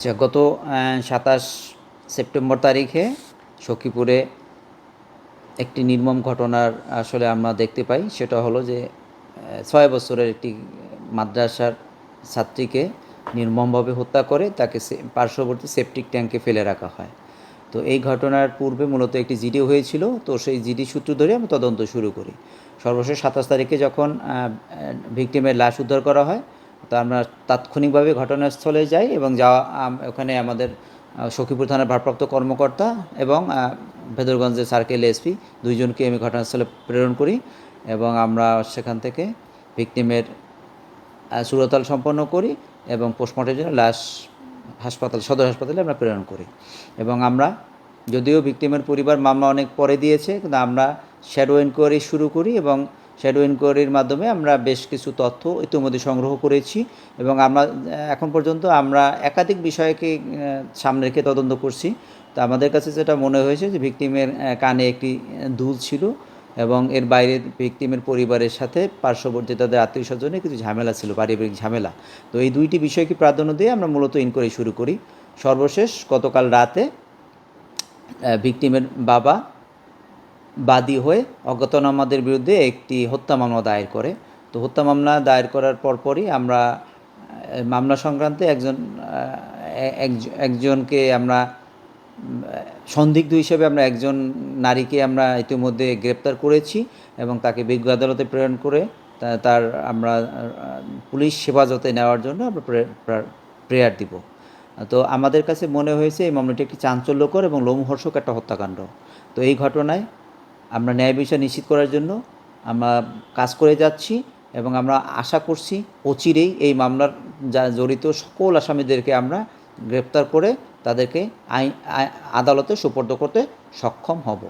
আচ্ছা গত সাতাশ সেপ্টেম্বর তারিখে সখীপুরে একটি নির্মম ঘটনার আসলে আমরা দেখতে পাই। সেটা হলো যে ছয় বছরের একটি মাদ্রাসার ছাত্রীকে নির্মমভাবে হত্যা করে তাকে পার্শ্ববর্তী সেপটিক ট্যাঙ্কে ফেলে রাখা হয়। তো এই ঘটনার পূর্বে মূলত একটি জিডি হয়েছিল। তো সেই জিডি সূত্র ধরে আমি তদন্ত শুরু করি। সর্বশেষ সাতাশ তারিখে যখন ভিকটিমের লাশ উদ্ধার করা হয় তো আমরা তাৎক্ষণিকভাবে ঘটনাস্থলে যাই এবং যাওয়া ওখানে আমাদের সখীপুর থানার ভারপ্রাপ্ত কর্মকর্তা এবং ভেদরগঞ্জের সার্কেল এসপি দুইজনকে আমি ঘটনাস্থলে প্রেরণ করি এবং আমরা সেখান থেকে ভিকটিমের সুরতাল সম্পন্ন করি এবং পোস্টমর্টের জন্য লাশ হাসপাতাল, সদর হাসপাতালে আমরা প্রেরণ করি। এবং আমরা, যদিও ভিকটিমের পরিবার মামলা অনেক পরে দিয়েছে, কিন্তু আমরা শ্যাডো এনকোয়ারি শুরু করি এবং শ্যাডো এনকোয়ারির মাধ্যমে আমরা বেশ কিছু তথ্য ইতিমধ্যে সংগ্রহ করেছি এবং আমরা, এখন পর্যন্ত আমরা একাধিক বিষয়কে সামনে রেখে তদন্ত করছি। তো আমাদের কাছে যেটা মনে হয়েছে যে ভিকটিমের কানে একটি দুল ছিল এবং এর বাইরে ভিকটিমের পরিবারের সাথে পার্শ্ববর্তী তাদের আত্মীয় স্বজনের কিছু ঝামেলা ছিল, পারিবারিক ঝামেলা। তো এই দুইটি বিষয়কে প্রাধান্য দিয়ে আমরা মূলত ইনকোয়ারি শুরু করি। সর্বশেষ, গতকাল রাতে ভিকটিমের বাবা বাদী হয়ে অজ্ঞাতনামাদের বিরুদ্ধে একটি হত্যা মামলা দায়ের করে। তো হত্যা মামলা দায়ের করার পরপরই আমরা মামলা সংক্রান্তে একজন একজনকে আমরা সন্দিগ্ধ হিসেবে আমরা একজন নারীকে আমরা ইতিমধ্যে গ্রেপ্তার করেছি এবং তাকে বিজ্ঞ আদালতে প্রেরণ করে তার আমরা পুলিশ হেফাজতে নেওয়ার জন্য আমরা প্রেয়ার দিব। তো আমাদের কাছে মনে হয়েছে এই মামলাটি একটি চাঞ্চল্যকর এবং লোমহর্ষক একটা হত্যাকাণ্ড। তো এই ঘটনায় আমরা ন্যায় বিচার নিশ্চিত করার জন্য আমরা কাজ করে যাচ্ছি এবং আমরা আশা করছি অচিরেই এই মামলার যা জড়িত সকল আসামিদেরকে আমরা গ্রেপ্তার করে তাদেরকে আইন আদালতে সুপর্দ করতে সক্ষম হব।